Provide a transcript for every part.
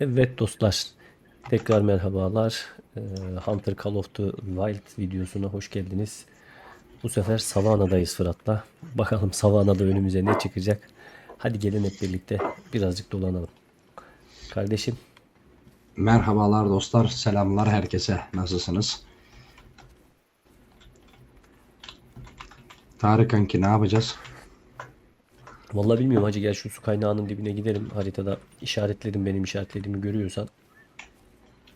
Evet dostlar, tekrar merhabalar. Ee, Hunter Call of the Wild videosuna hoş geldiniz. Bu sefer Savana'dayız Fırat'la. Bakalım Savana'da önümüze ne çıkacak. Hadi gelin hep birlikte birazcık dolanalım. Kardeşim, Merhabalar dostlar, selamlar herkese. Nasılsınız? Tarık kanki ne yapacağız? Vallahi bilmiyorum hacı gel şu su kaynağının dibine gidelim. Haritada işaretledim benim işaretlediğimi görüyorsan.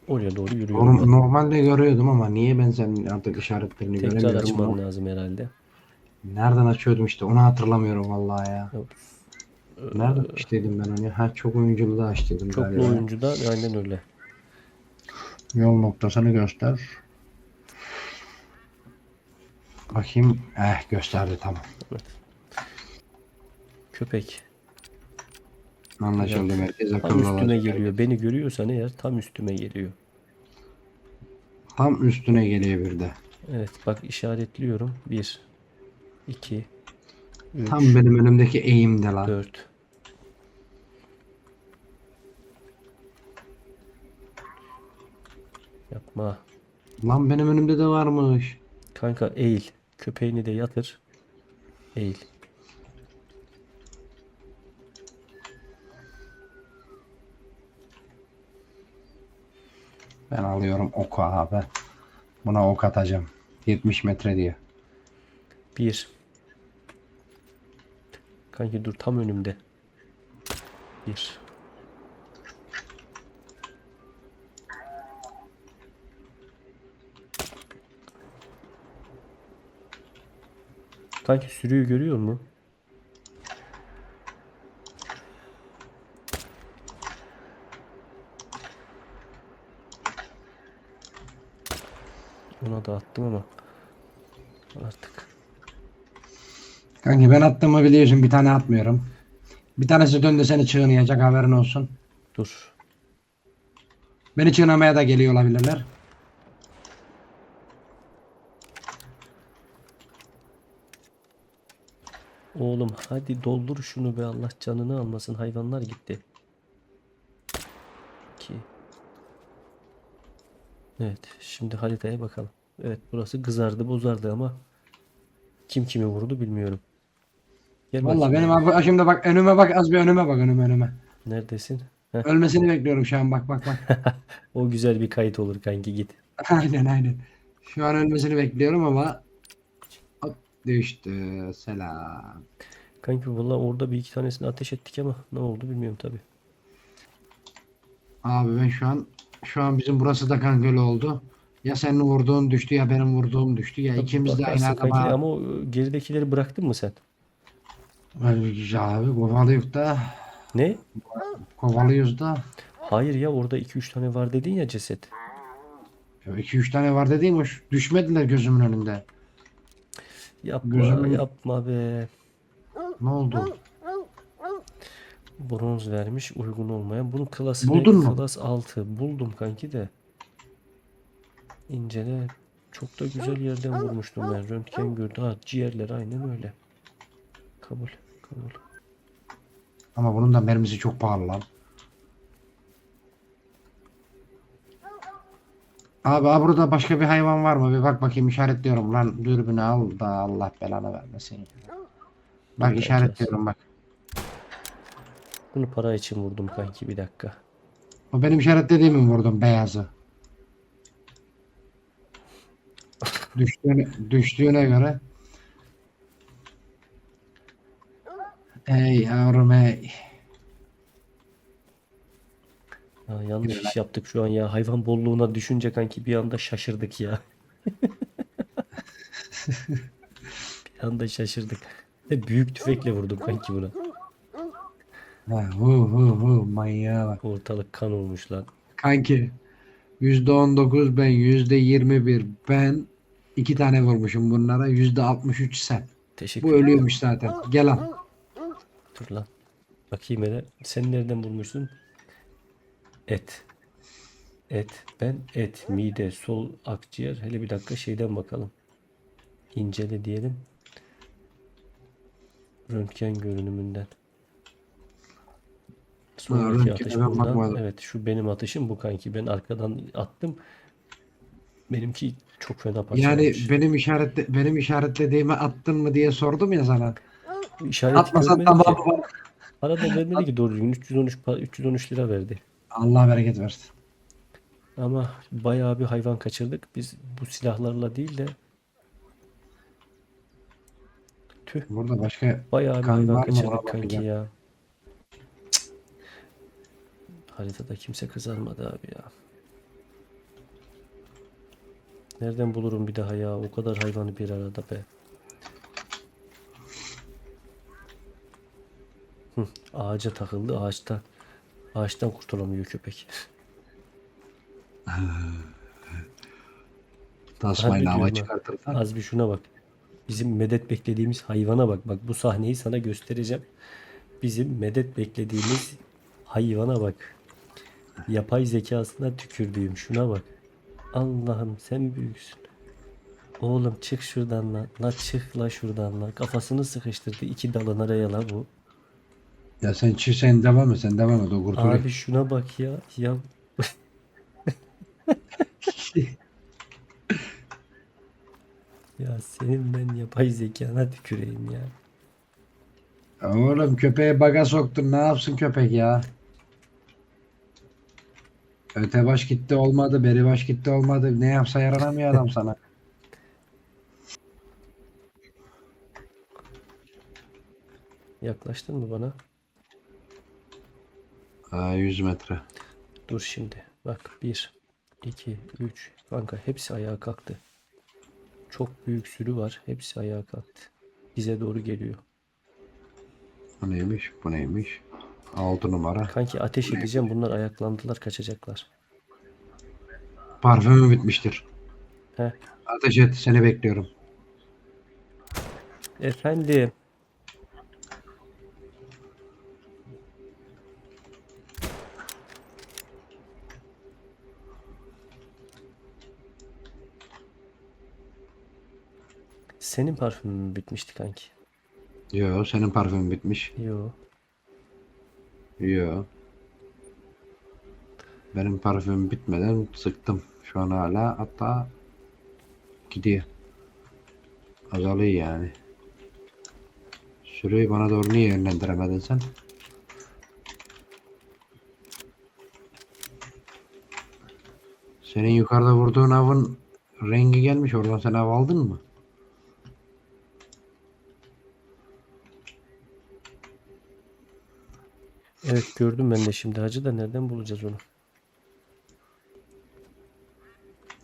Oraya doğru yürüyorum. Ben. normalde görüyordum ama niye ben senin artık işaretlerini Tekrar göremiyorum? açmam Ama lazım herhalde. Nereden açıyordum işte onu hatırlamıyorum vallahi ya. Yok. Nerede açtıydım ben onu? Ha çok oyunculu da açtıydım Çoklu galiba. oyuncuda aynen öyle. Yol noktasını göster. Bakayım. Eh gösterdi tamam. Köpek. Anlaşıldı merkez Tam akıllı üstüme olan. geliyor. Beni görüyorsan eğer tam üstüme geliyor. Tam üstüne geliyor bir de. Evet bak işaretliyorum. 1 2 3 Tam benim önümdeki eğimde lan. 4 Yapma. Lan benim önümde de varmış. Kanka eğil. Köpeğini de yatır. Eğil. Ben alıyorum oku abi. Buna ok atacağım. 70 metre diye. 1 Kanki dur tam önümde. 1 Kanki sürüyü görüyor mu? Ona da attım ama artık. Kanki ben attığımı biliyorsun bir tane atmıyorum. Bir tanesi döndü seni çığınayacak haberin olsun. Dur. Beni çığınamaya da geliyor olabilirler. Oğlum hadi doldur şunu be Allah canını almasın hayvanlar gitti. 2 Evet şimdi haritaya bakalım. Evet burası kızardı bozardı ama kim kimi vurdu bilmiyorum. Gel Vallahi bakayım. benim abi şimdi bak önüme bak az bir önüme bak önüme önüme. Neredesin? Heh, Ölmesini bekliyorum şu an bak bak bak. o güzel bir kayıt olur kanki git. aynen aynen. Şu an ölmesini bekliyorum ama hop düştü. Selam. Kanki valla orada bir iki tanesini ateş ettik ama ne oldu bilmiyorum tabi. Abi ben şu an şu an bizim burası da kanka öyle oldu. Ya senin vurduğun düştü ya benim vurduğum düştü ya ikimiz de aynı Bakarsın kanki adama. ama o geridekileri bıraktın mı sen? Ay, abi kovalıyoruz da Ne? kovalıyoruz da. Hayır ya orada 2-3 tane var dedin ya ceset. 2-3 tane var dediğim hoş. Düşmediler gözümün önünde. Yapma Gözümün- yapma be. Ne oldu? Bronz vermiş uygun olmayan. Bunun klası Buldun mu? Klas 6. Buldum kanki de. İncele. Çok da güzel yerden vurmuştum ben. Röntgen gördü. Ha ciğerler aynen öyle. Kabul. Kabul. Ama bunun da mermisi çok pahalı lan. Abi abi burada başka bir hayvan var mı? Bir bak bakayım işaretliyorum lan. Dürbünü al da Allah belanı vermesin. Bak Dur, işaretliyorum bak. Bunu para için vurdum kanki bir dakika. O benim işaretlediğimi vurdum beyazı. Düştüğüne, düştüğüne göre. Ey yavrum ey. Ya yanlış iş yaptık şu an ya. Hayvan bolluğuna düşünce kanki bir anda şaşırdık ya. bir anda şaşırdık. Ve büyük tüfekle vurdum kanki buna. Ha, hu hu hu manyağa bak. Ortalık kan olmuş lan. Kanki %19 ben %21 ben iki tane vurmuşum bunlara %63 sen. Teşekkür Bu ölüyormuş zaten. Gel al. Dur lan. Bakayım hele. Sen nereden bulmuşsun? Et. Et. Ben et. Mide. Sol akciğer. Hele bir dakika şeyden bakalım. İncele diyelim. Röntgen görünümünden. Sonraki atış buradan. Evet şu benim atışım bu kanki. Ben arkadan attım. Benimki çok fena Yani parçalamış. benim işaretle benim işaretlediğimi attın mı diye sordum ya sana. İşareti Atmasan görmedi ki. tamam. Arada vermedi ki doğru düzgün. 313, pa- 313 lira verdi. Allah bereket versin. Ama bayağı bir hayvan kaçırdık. Biz bu silahlarla değil de tüh Burada başka bayağı bir Kan hayvan kaçırdık kanki bakacağım. ya. Cık. Haritada kimse kızarmadı abi ya. Nereden bulurum bir daha ya? O kadar hayvanı bir arada be. Hı, ağaca takıldı. Ağaçtan ağaçtan kurtulamıyor köpek. tasmayla hava çıkartırsan. Az bir şuna bak. Bizim medet beklediğimiz hayvana bak. Bak bu sahneyi sana göstereceğim. Bizim medet beklediğimiz hayvana bak. Yapay zekasına tükürdüğüm şuna bak. Allah'ım sen büyüksün. Oğlum çık şuradan lan. La çık la şuradan lan. Kafasını sıkıştırdı. iki dalın araya la bu. Ya sen çiz sen devam et sen devam et o kurtuluyor. Abi şuna bak ya. Ya ya senin ben yapay zekana tüküreyim ya. Oğlum köpeği baga soktun ne yapsın köpek ya? Öte baş gitti olmadı, beri baş gitti olmadı. Ne yapsa yaranamıyor adam sana. Yaklaştın mı bana? Aa, 100 metre. Dur şimdi. Bak 1, 2, 3. Kanka hepsi ayağa kalktı. Çok büyük sürü var. Hepsi ayağa kalktı. Bize doğru geliyor. Bu neymiş? Bu neymiş? 6 numara. Kanki ateş edeceğim. Bunlar ayaklandılar kaçacaklar. Parfümü bitmiştir. Heh. Ateş et seni bekliyorum. Efendim. Senin parfümün mü bitmişti kanki? Yo senin parfümün bitmiş. Yo. Yo. Benim parfümüm bitmeden sıktım. Şu an hala hatta gidiyor. Azalıyor yani. Süreyi bana doğru niye yönlendiremedin sen? Senin yukarıda vurduğun avın rengi gelmiş. Oradan sen av aldın mı? Evet gördüm ben de şimdi hacı da nereden bulacağız onu?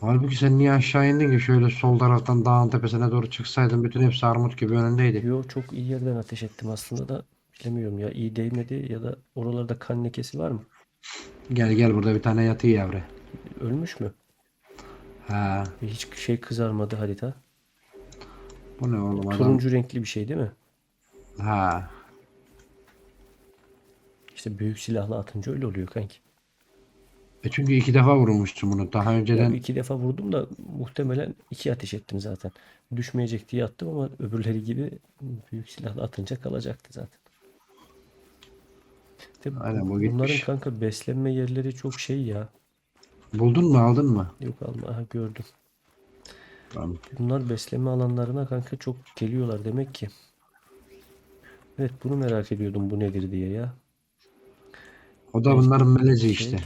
Halbuki sen niye aşağı indin ki şöyle sol taraftan dağın tepesine doğru çıksaydın bütün hepsi armut gibi önündeydi. Yo çok iyi yerden ateş ettim aslında da bilemiyorum ya iyi değmedi ya da oralarda kan lekesi var mı? Gel gel burada bir tane yatıyor yavru. Ölmüş mü? Ha, Hiç şey kızarmadı harita. bu ne oğlum adam? Turuncu renkli bir şey değil mi? Ha, İşte büyük silahla atınca öyle oluyor kanki. e çünkü iki defa vurulmuşsun bunu. Daha Ya önceden iki defa vurdum da muhtemelen iki ateş ettim zaten. Düşmeyecek diye attım ama öbürleri gibi büyük silahla atınca kalacaktı zaten. İşte Aynen, bu bunların gitmiş. kanka beslenme yerleri çok şey ya. buldun mu aldın mı? Yok alma aha gördüm. Tamam. Bunlar beslenme alanlarına kanka çok geliyorlar demek ki. Evet bunu merak ediyordum bu nedir diye ya. O da bunların melezi işte.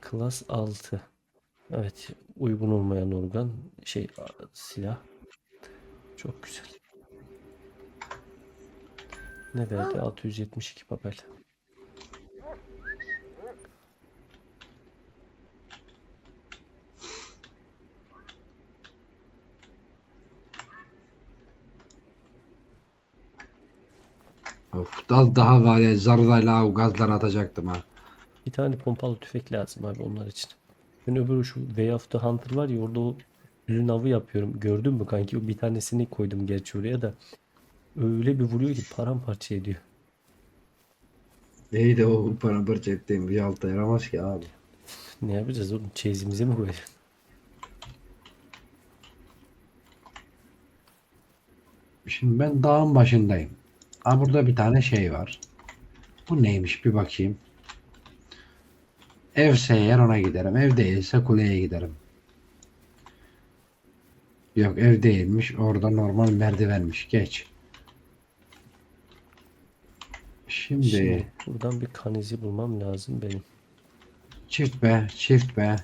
Klas 6. Evet uygun olmayan organ şey silah. Çok güzel. Ne verdi? 672 papel. Of, daha, daha var ya zarlayla o gazlar atacaktım ha. Bir tane pompalı tüfek lazım abi onlar için. Ben öbürü şu Way of the Hunter var ya orada o ürün avı yapıyorum. Gördün mü kanki? Bir tanesini koydum gerçi oraya da. Öyle bir vuruyor ki paramparça ediyor. İyi de o paramparça ettiğim bir alta yaramaz ki abi. Ne yapacağız oğlum? Çeyizimize mi koyacağız? Şimdi ben dağın başındayım. Ha burada bir tane şey var. Bu neymiş bir bakayım. Evse eğer ona giderim. Ev değilse kuleye giderim. Yok ev değilmiş. Orada normal merdivenmiş. Geç. Şimdi, Şimdi buradan bir kan izi bulmam lazım benim. çift be, çift be.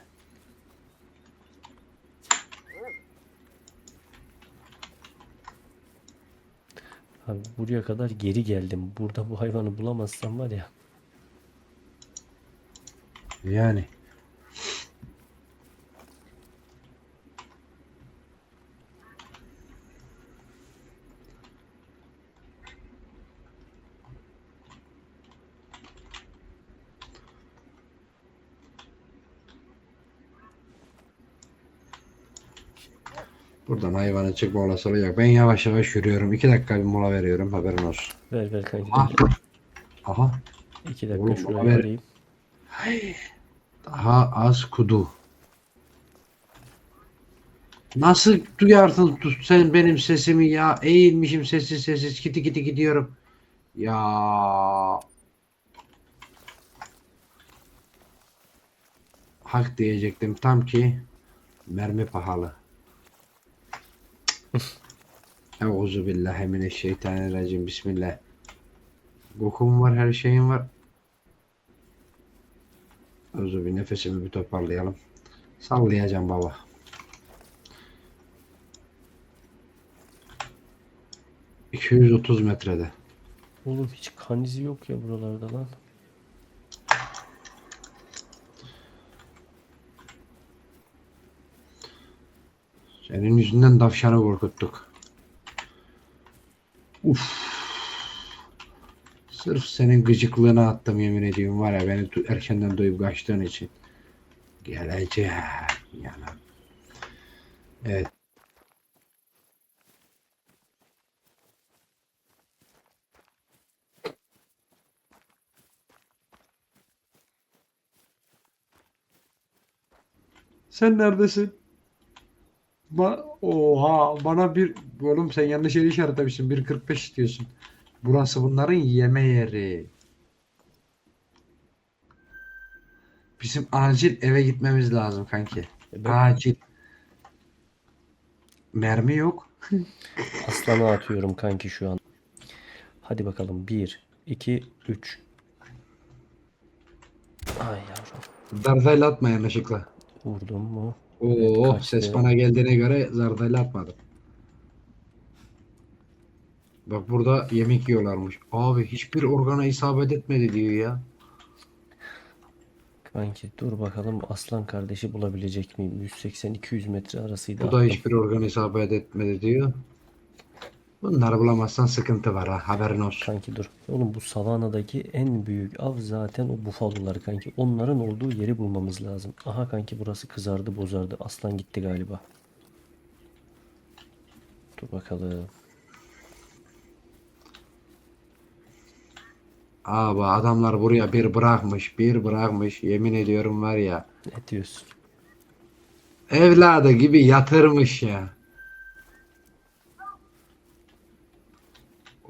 Abi buraya kadar geri geldim. Burada bu hayvanı bulamazsam var ya. Yani. Buradan hayvanın çıkma olasılığı yok. Ben yavaş yavaş yürüyorum. İki dakika bir mola veriyorum. Haberin olsun. Ver ver kanki. Ah. Aha. İki dakika Oğlum, şurayı haber- arayayım. Daha az kudu. Nasıl duyarsın tut sen benim sesimi ya? Eğilmişim sessiz sessiz gidi gidi gidiyorum. Ya hak diyecektim tam ki mermi pahalı. Euzu billahi mineşşeytanirracim. Bismillah. Kokum var, her şeyim var. Özür bir nefesimi bir toparlayalım. Sallayacağım baba. ...230 metrede. Oğlum hiç kan izi yok ya buralarda lan. Senin yüzünden tavşanı korkuttuk. Uf. Sırf senin gıcıklığına attım yemin ediyorum var ya beni erkenden duyup kaçtığın için. Geleceğim yana. Evet. Sen neredesin? Ba Oha bana bir oğlum sen yanlış yeri işaretlemişsin 1.45 istiyorsun. Burası bunların yeme yeri. Bizim acil eve gitmemiz lazım kanki. E ben Acil. Mermi yok. aslana atıyorum kanki şu an. Hadi bakalım. 1, 2, 3. Ay yavrum. Zardayla atma yanlışlıkla. Vurdum mu? Oo kaçtı. ses bana geldiğine göre zardayla atmadım. Bak burada yemek yiyorlarmış. Abi hiçbir organa isabet etmedi diyor ya. Kanki dur bakalım aslan kardeşi bulabilecek miyim? 180-200 metre arasıydı Bu da attım. hiçbir organ isabet etmedi diyor. Bunları bulamazsan sıkıntı var ha haberin olsun. Kanki dur. Oğlum bu savanadaki en büyük av zaten o bufalolar kanki. Onların olduğu yeri bulmamız lazım. Aha kanki burası kızardı bozardı. Aslan gitti galiba. Dur bakalım. Abi adamlar buraya bir bırakmış, bir bırakmış. Yemin ediyorum var ya. Ne diyorsun? Evladı gibi yatırmış ya.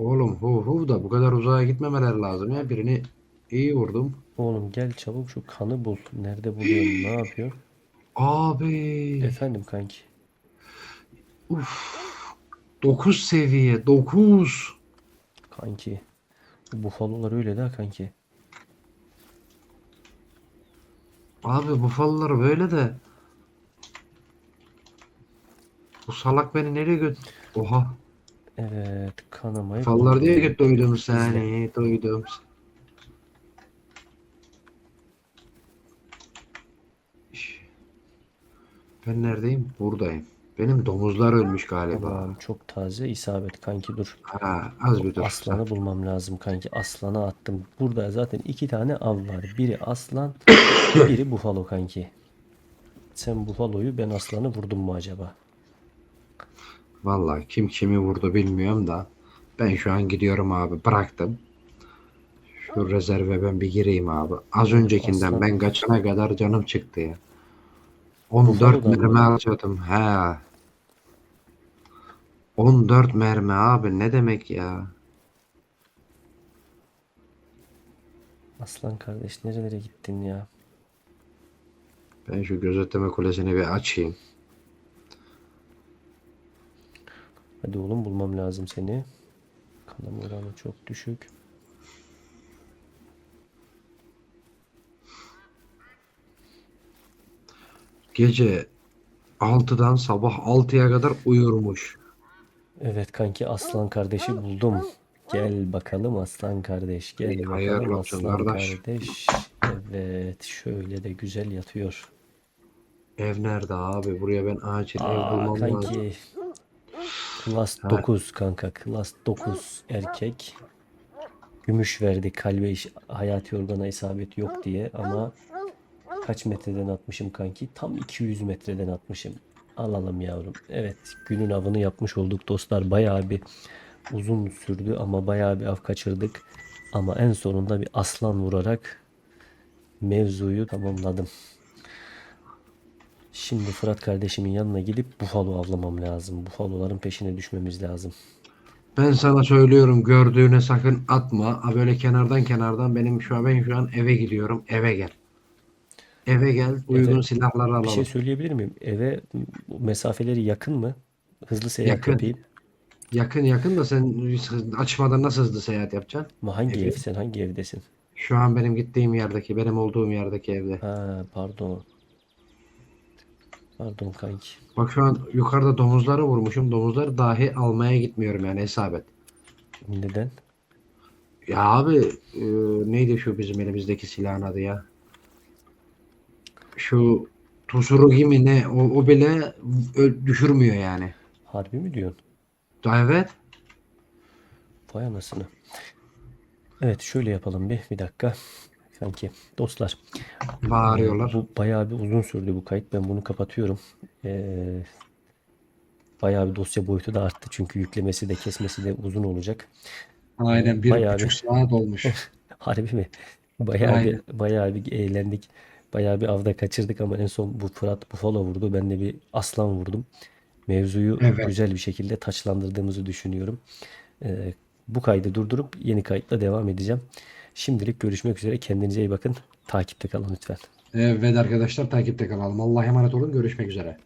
Oğlum hu hu da bu kadar uzağa gitmemeler lazım ya. Birini iyi vurdum. Oğlum gel çabuk şu kanı bul. Nerede buluyorsun? Ne yapıyorsun? Abi. Efendim kanki. Uf. 9 seviye. 9. Kanki. Bu bufalolar öyle de kanki. Abi bu fallar böyle de. Bu salak beni nereye götür? Oha. Evet kanamayı Fallar diye ki duydum seni. Duydum. Ben neredeyim? Buradayım. Benim domuzlar ölmüş galiba. Tamam çok taze isabet kanki dur. Ha, az bir dur. Aslanı bulmam lazım kanki. Aslana attım. Burada zaten iki tane av var. Biri aslan, biri bufalo kanki. Sen bufaloyu ben aslanı vurdum mu acaba? Vallahi kim kimi vurdu bilmiyorum da. Ben şu an gidiyorum abi. Bıraktım. Şu rezerve ben bir gireyim abi. Az öncekinden ben kaçana kadar canım çıktı ya. 14 Buffalo'dan mermi alacaktım. He. 14 mermi abi ne demek ya? Aslan kardeş nerelere gittin ya? Ben şu gözetleme kulesini bir açayım. Hadi oğlum bulmam lazım seni. Kanama oranı çok düşük. Gece 6'dan sabah 6'ya kadar uyurmuş. Evet kanki aslan kardeşi buldum. Gel bakalım aslan kardeş. Gel İyi, bakalım hayırlı olsun aslan kardeş. kardeş. Evet şöyle de güzel yatıyor. Ev nerede abi? Buraya ben acil ev Aa bulmam lazım. kanki. Klas Ha. 9 kanka. Klas 9 erkek. Gümüş verdi kalbe iş, hayati organa isabet yok diye ama kaç metreden atmışım kanki? Tam 200 metreden atmışım. Alalım yavrum. Evet günün avını yapmış olduk dostlar. Bayağı bir uzun sürdü ama bayağı bir av kaçırdık. Ama en sonunda bir aslan vurarak mevzuyu tamamladım. Şimdi Fırat kardeşimin yanına gidip bufalo avlamam lazım. Bufaloların peşine düşmemiz lazım. Ben sana söylüyorum gördüğüne sakın atma. Ha böyle kenardan kenardan benim şu an ben şu an eve gidiyorum. Eve gel. Eve gel. Uygun Eve- silahları alalım. Bir şey söyleyebilir miyim? Eve mesafeleri yakın mı? Hızlı seyahat Yakın. yapayım. Yakın yakın da sen açmadan nasıl hızlı seyahat yapacaksın? Ama hangi Evet. ev? Sen hangi evdesin? Şu an benim gittiğim yerdeki, benim olduğum yerdeki evde. Ha pardon. Pardon kanki. Bak şu an yukarıda domuzları vurmuşum. Domuzları dahi almaya gitmiyorum yani hesap et. Neden? Ya abi e, neydi şu bizim elimizdeki silahın adı ya? Şu Tsurugi mi ne? O, o bile ö- düşürmüyor yani. Harbi mi diyorsun? Evet. Vay anasını. Evet şöyle yapalım bir, bir dakika. Kanki dostlar. Bağırıyorlar. Bu bayağı bir uzun sürdü bu kayıt. Ben bunu kapatıyorum. Ee, bayağı bir dosya boyutu da arttı. Çünkü yüklemesi de kesmesi de uzun olacak. Aynen bir Bayağı buçuk bir- saat olmuş. Harbi mi? Bayağı Aynen. bir bayağı bir eğlendik. Bayağı bir avda kaçırdık ama en son bu Fırat Buffalo vurdu. Ben de bir aslan vurdum. Mevzuyu Evet. güzel bir şekilde taçlandırdığımızı düşünüyorum. Ee, bu kaydı durdurup yeni kayıtla devam edeceğim. Şimdilik görüşmek üzere. Kendinize iyi bakın. Takipte kalın lütfen. Evet arkadaşlar takipte kalalım. Allah'a emanet olun. Görüşmek üzere.